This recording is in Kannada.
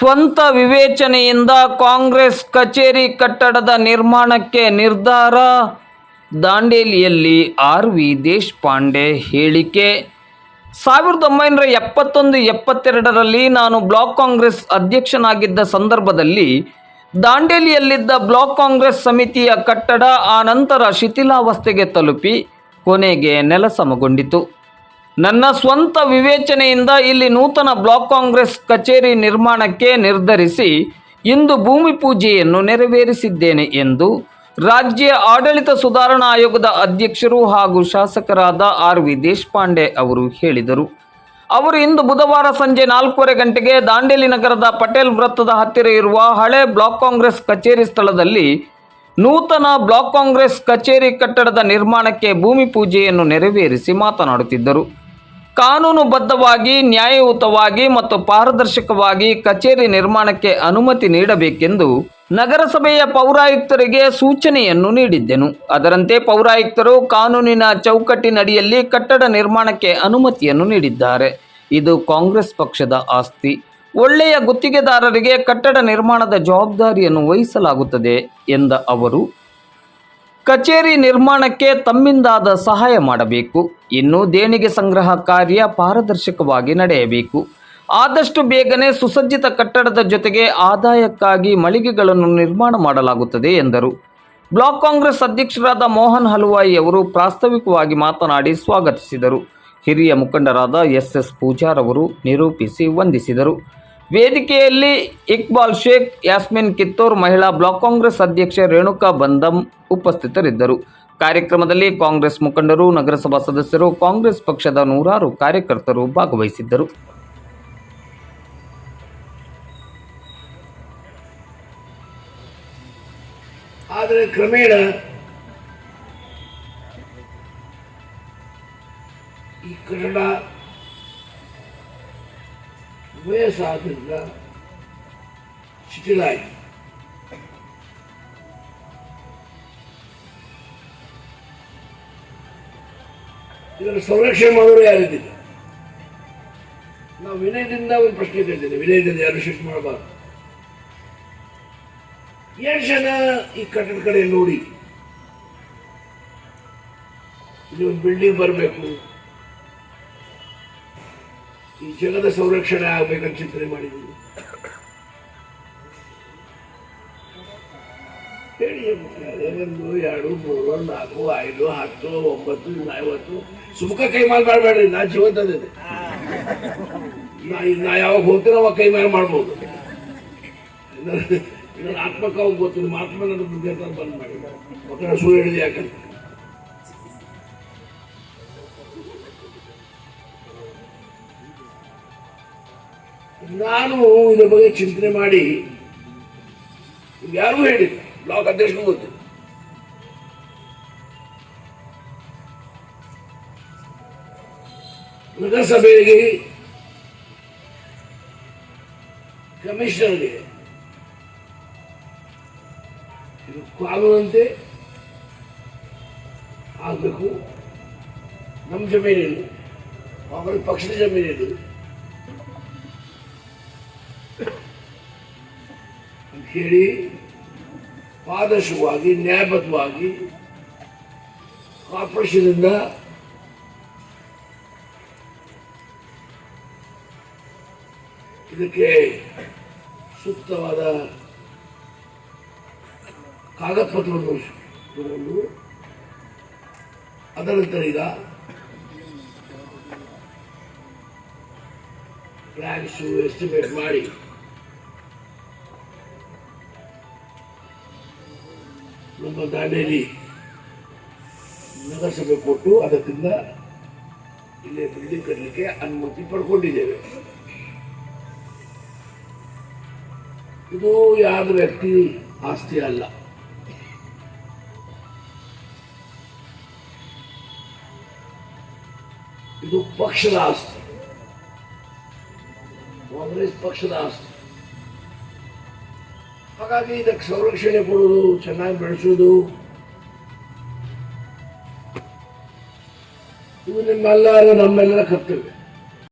ಸ್ವಂತ ವಿವೇಚನೆಯಿಂದ ಕಾಂಗ್ರೆಸ್ ಕಚೇರಿ ಕಟ್ಟಡದ ನಿರ್ಮಾಣಕ್ಕೆ ನಿರ್ಧಾರ? ದಾಂಡೇಲಿಯಲ್ಲಿ ಆರ್ ವಿ ದೇಶಪಾಂಡೆ ಹೇಳಿಕೆ. ಸಾವಿರದ ಒಂಬೈನೂರ ಎಪ್ಪತ್ತೊಂದು, ಎಪ್ಪತ್ತೆರಡರಲ್ಲಿ ನಾನು ಬ್ಲಾಕ್ ಕಾಂಗ್ರೆಸ್ ಅಧ್ಯಕ್ಷನಾಗಿದ್ದ ಸಂದರ್ಭದಲ್ಲಿ ದಾಂಡೇಲಿಯಲ್ಲಿದ್ದ ಬ್ಲಾಕ್ ಕಾಂಗ್ರೆಸ್ ಸಮಿತಿಯ ಕಟ್ಟಡ ಆ ನಂತರ ಶಿಥಿಲಾವಸ್ಥೆಗೆ ತಲುಪಿ ಕೊನೆಗೆ ನೆಲಸಮಗೊಂಡಿತು. ನನ್ನ ಸ್ವಂತ ವಿವೇಚನೆಯಿಂದ ಇಲ್ಲಿ ನೂತನ ಬ್ಲಾಕ್ ಕಾಂಗ್ರೆಸ್ ಕಚೇರಿ ನಿರ್ಮಾಣಕ್ಕೆ ನಿರ್ಧರಿಸಿ ಇಂದು ಭೂಮಿ ಪೂಜೆಯನ್ನು ನೆರವೇರಿಸಿದ್ದೇನೆ ಎಂದು ರಾಜ್ಯ ಆಡಳಿತ ಸುಧಾರಣಾ ಆಯೋಗದ ಅಧ್ಯಕ್ಷರು ಹಾಗೂ ಶಾಸಕರಾದ ಆರ್ ವಿ ದೇಶಪಾಂಡೆ ಅವರು ಹೇಳಿದರು. ಅವರು ಇಂದು ಬುಧವಾರ ಸಂಜೆ ನಾಲ್ಕೂವರೆ ಗಂಟೆಗೆ ದಾಂಡೇಲಿ ನಗರದ ಪಟೇಲ್ ವೃತ್ತದ ಹತ್ತಿರ ಇರುವ ಹಳೆ ಬ್ಲಾಕ್ ಕಾಂಗ್ರೆಸ್ ಕಚೇರಿ ಸ್ಥಳದಲ್ಲಿ ನೂತನ ಬ್ಲಾಕ್ ಕಾಂಗ್ರೆಸ್ ಕಚೇರಿ ಕಟ್ಟಡದ ನಿರ್ಮಾಣಕ್ಕೆ ಭೂಮಿ ಪೂಜೆಯನ್ನು ನೆರವೇರಿಸಿ ಮಾತನಾಡುತ್ತಿದ್ದರು. ಕಾನೂನುಬದ್ಧವಾಗಿ, ನ್ಯಾಯಯುತವಾಗಿ ಮತ್ತು ಪಾರದರ್ಶಕವಾಗಿ ಕಚೇರಿ ನಿರ್ಮಾಣಕ್ಕೆ ಅನುಮತಿ ನೀಡಬೇಕೆಂದು ನಗರಸಭೆಯ ಪೌರಾಯುಕ್ತರಿಗೆ ಸೂಚನೆಯನ್ನು ನೀಡಿದ್ದೆನು. ಅದರಂತೆ ಪೌರಾಯುಕ್ತರು ಕಾನೂನಿನ ಚೌಕಟ್ಟಿನಡಿಯಲ್ಲಿ ಕಟ್ಟಡ ನಿರ್ಮಾಣಕ್ಕೆ ಅನುಮತಿಯನ್ನು ನೀಡಿದ್ದಾರೆ. ಇದು ಕಾಂಗ್ರೆಸ್ ಪಕ್ಷದ ಆಸ್ತಿ. ಒಳ್ಳೆಯ ಗುತ್ತಿಗೆದಾರರಿಗೆ ಕಟ್ಟಡ ನಿರ್ಮಾಣದ ಜವಾಬ್ದಾರಿಯನ್ನು ವಹಿಸಲಾಗುತ್ತದೆ ಎಂದ ಅವರು. ಕಚೇರಿ ನಿರ್ಮಾಣಕ್ಕೆ ತಮ್ಮಿಂದಾದ ಸಹಾಯ ಮಾಡಬೇಕು. ಇನ್ನು ದೇಣಿಗೆ ಸಂಗ್ರಹ ಕಾರ್ಯ ಪಾರದರ್ಶಕವಾಗಿ ನಡೆಯಬೇಕು. ಆದಷ್ಟು ಬೇಗನೆ ಸುಸಜ್ಜಿತ ಕಟ್ಟಡದ ಜೊತೆಗೆ ಆದಾಯಕ್ಕಾಗಿ ಮಳಿಗೆಗಳನ್ನು ನಿರ್ಮಾಣ ಮಾಡಲಾಗುತ್ತದೆ ಎಂದರು. ಬ್ಲಾಕ್ ಕಾಂಗ್ರೆಸ್ ಅಧ್ಯಕ್ಷರಾದ ಮೋಹನ್ ಹಲುವಾಯಿ ಅವರು ಪ್ರಾಸ್ತಾವಿಕವಾಗಿ ಮಾತನಾಡಿ ಸ್ವಾಗತಿಸಿದರು. ಹಿರಿಯ ಮುಖಂಡರಾದ ಎಸ್ ಎಸ್ ಪೂಜಾರ್ ಅವರು ನಿರೂಪಿಸಿ ವಂದಿಸಿದರು. ವೇದಿಕೆಯಲ್ಲಿ ಇಕ್ಬಾಲ್ ಶೇಖ್, ಯಾಸ್ಮಿನ್ ಕಿತ್ತೂರ್, ಮಹಿಳಾ ಬ್ಲಾಕ್ ಕಾಂಗ್ರೆಸ್ ಅಧ್ಯಕ್ಷೆ ರೇಣುಕಾ ಬಂದಂ ಉಪಸ್ಥಿತರಿದ್ದರು. ಕಾರ್ಯಕ್ರಮದಲ್ಲಿ ಕಾಂಗ್ರೆಸ್ ಮುಖಂಡರು, ನಗರಸಭಾ ಸದಸ್ಯರು, ಕಾಂಗ್ರೆಸ್ ಪಕ್ಷದ ನೂರಾರು ಕಾರ್ಯಕರ್ತರು ಭಾಗವಹಿಸಿದ್ದರು. ಆದರೆ ಕ್ರಮೇಣ ಈ ಕನ್ನಡ ವಯಸ್ಸಾದ್ರಿಂದ ಶಿಥಿಲ ಆಯಿತು ಇದನ್ನು ಸಂರಕ್ಷಣೆ ಮಾಡೋರು ಯಾರಿದ್ದಿಲ್ಲ ನಾವು ವಿನಯದಿಂದ ಒಂದು ಪ್ರಶ್ನೆ ಕೇಳ್ತೇನೆ ವಿನಯದಿಂದ ಯಾರು ಶಿಫ್ಟ್ ಮಾಡಬಾರ್ದು ಎಷ್ಟು ಜನ ಈ ಕಟ್ಟಡ ಕಡೆ ನೋಡಿ ಇಲ್ಲಿ ಒಂದು ಬಿಲ್ಡಿಂಗ್ ಬರಬೇಕು ಈ ಜಗದ ಸಂರಕ್ಷಣೆ ಆಗ್ಬೇಕಂತ ಚಿಂತನೆ ಮಾಡಿದ್ದೀನಿ. ಹೇಳಿ ಒಂದು, ಎರಡು, ಮೂರು, ನಾಲ್ಕು, ಐದು, ಹತ್ತು, ಒಂಬತ್ತು ಐವತ್ತು ಸುಮುಖ ಕೈ ಮಾಲ್ ಮಾಡಬೇಡ್ರಿ ನಾ ಜೀವಂತದಿದೆ ನಾ ನಾ ಯಾವಾಗ ಹೋಗ್ತೀರ ಅವಾಗ ಕೈ ಮೇಲೆ ಮಾಡ್ಬೋದು. ಆತ್ಮಕ್ಕ ಗೊತ್ತು ನಿಮ್ಮ ಆತ್ಮ ನನ್ನ ಬಂದ್ ಮಾಡಿ. ಮಕ್ಕಳ ಸುಳ್ಳು ಹೇಳಿದೆ ಯಾಕಂತ ನಾನು ಇದ್ರ ಬಗ್ಗೆ ಚಿಂತನೆ ಮಾಡಿ ಯಾರೂ ಹೇಳಿಲ್ಲ. ಬ್ಲಾಕ್ ಅಧ್ಯಕ್ಷಗೂ ಗೊತ್ತಿಲ್ಲ ನಗರಸಭೆಗೆ ಕಮಿಷನರ್ಗೆ ಇದು ಕಾನೂನಂತೆ ಆಗಬೇಕು. ನಮ್ಮ ಜಮೀನಿದು ಅವರ ಪಕ್ಷದ ಜಮೀನಿದು ಹೇಳಿ ಆದರ್ಶವಾಗಿ ನ್ಯಾಯಬದ್ಧವಾಗಿ ಕಾರ್ಪೊರೇಷನಿಂದ ಇದಕ್ಕೆ ಸೂಕ್ತವಾದ ಕಾಗದ ಪತ್ರವನ್ನು ತಗೊಂಡು ಅದರ ನಂತರ ಈಗ ಪ್ಲಾನ್ಸು ಎಸ್ಟಿಮೇಟ್ ಮಾಡಿ ನಮ್ಮ ದಾಂಡೇಲಿ ನಗರಸಭೆ ಕೊಟ್ಟು ಅದಕ್ಕಿಂತ ಇಲ್ಲೇ ಬಿಲ್ಡಿಂಗ್ ಕಟ್ಟಲಿಕ್ಕೆ ಅನುಮತಿ ಪಡ್ಕೊಂಡಿದ್ದೇವೆ. ಇದು ಯಾವ ವ್ಯಕ್ತಿ ಆಸ್ತಿ ಅಲ್ಲ. ಇದು ಪಕ್ಷದ ಆಸ್ತಿ. ಕಾಂಗ್ರೆಸ್ ಪಕ್ಷದ ಆಸ್ತಿ. ಹಾಗಾಗಿ ಇದಕ್ಕೆ ಸಂರಕ್ಷಣೆ ಕೊಡೋದು ಚೆನ್ನಾಗಿ ಬೆಳೆಸೋದು. ಇದು ನಿಮ್ಮೆಲ್ಲರ ನಮ್ಮೆಲ್ಲರ ಕರ್ತವ್ಯ.